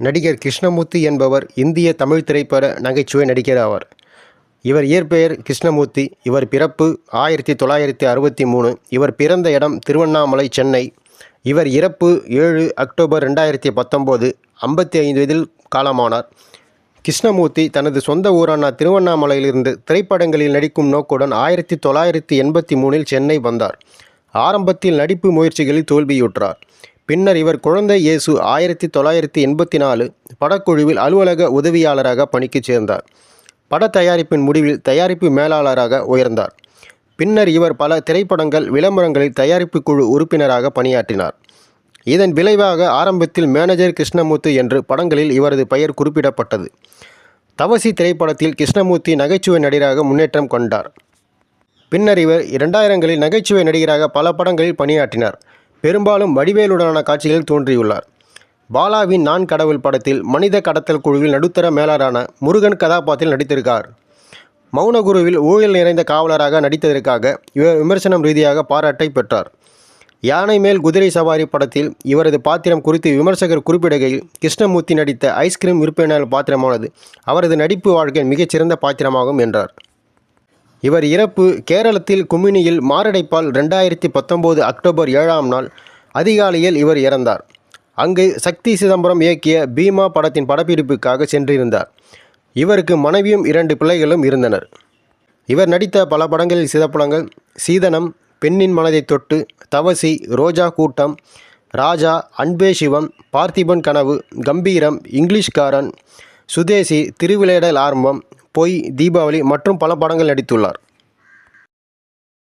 நடிகர் கிருஷ்ணமூர்த்தி என்பவர் இந்திய தமிழ் திரைப்பட நகைச்சுவை நடிகர் ஆவார். இவர் இயற்பெயர் கிருஷ்ணமூர்த்தி இவர் பிறப்பு ஆயிரத்தி தொள்ளாயிரத்தி அறுபத்தி மூணு இவர் பிறந்த இடம் திருவண்ணாமலை சென்னை. இவர் இறப்பு ஏழு அக்டோபர் ரெண்டாயிரத்தி பத்தொம்போது ஐம்பத்தி ஐந்து வயதில் காலமானார். கிருஷ்ணமூர்த்தி தனது சொந்த ஊரான திருவண்ணாமலையிலிருந்து திரைப்படங்களில் நடிக்கும் நோக்குடன் ஆயிரத்தி தொள்ளாயிரத்தி எண்பத்தி மூணில் சென்னை வந்தார். ஆரம்பத்தில் நடிப்பு முயற்சிகளில் தோல்வியுற்றார். பின்னர் இவர் குழந்தை இயேசு ஆயிரத்தி தொள்ளாயிரத்தி எண்பத்தி நாலு படக்குழுவில் அலுவலக உதவியாளராக பணிக்கு சேர்ந்தார். பட தயாரிப்பின் முடிவில் தயாரிப்பு மேலாளராக உயர்ந்தார். பின்னர் இவர் பல திரைப்படங்கள் விளம்பரங்களில் தயாரிப்பு குழு உறுப்பினராக பணியாற்றினார். இதன் விளைவாக ஆரம்பத்தில் மேனேஜர் கிருஷ்ணமூர்த்தி என்று படங்களில் இவரது பெயர் குறிப்பிடப்பட்டது. தவசி திரைப்படத்தில் கிருஷ்ணமூர்த்தி நகைச்சுவை நடிகராக முன்னேற்றம் கொண்டார். பின்னர் இவர் இரண்டாயிரங்களில் நகைச்சுவை நடிகராக பல படங்களில் பணியாற்றினார். பெரும்பாலும் வடிவேலுடனான காட்சிகளில் தோன்றியுள்ளார். பாலாவின் நான் கடவுள் படத்தில் மனித கடத்தல் குழுவில் நடுத்தர மேலாளரான முருகன் கதாபாத்திரத்தில் நடித்திருக்கார். மௌனகுருவில் ஊழல் நிறைந்த காவலராக நடித்ததற்காக இவர் விமர்சனம் ரீதியாக பாராட்டை பெற்றார். யானை மேல் குதிரை சவாரி படத்தில் இவரது பாத்திரம் குறித்து விமர்சகர் குறிப்பிடுகையில் கிருஷ்ணமூர்த்தி நடித்த ஐஸ்கிரீம் விற்பனையாளர் பாத்திரமானது அவரது நடிப்பு வாழ்க்கையின் மிகச்சிறந்த பாத்திரமாகும் என்றார். இவர் இறப்பு கேரளத்தில் குமினியில் மாரடைப்பால் ரெண்டாயிரத்தி பத்தொம்போது அக்டோபர் ஏழாம் நாள் அதிகாலையில் இவர் இறந்தார். அங்கு சக்தி சிதம்பரம் இயக்கிய பீமா படத்தின் படப்பிடிப்புக்காக சென்றிருந்தார். இவருக்கு மனைவியும் இரண்டு பிள்ளைகளும் இருந்தனர். இவர் நடித்த பல படங்களில் சிதப்படங்கள் சீதனம் பெண்ணின் மனதை தொட்டு தவசி ரோஜா கூட்டம் ராஜா அன்பே சிவம் பார்த்திபன் கனவு கம்பீரம் இங்கிலீஷ்காரன் சுதேசி திருவிளையாடல் ஆரம்பம் பொய் தீபாவளி மற்றும் பல படங்கள் நடித்துள்ளார்.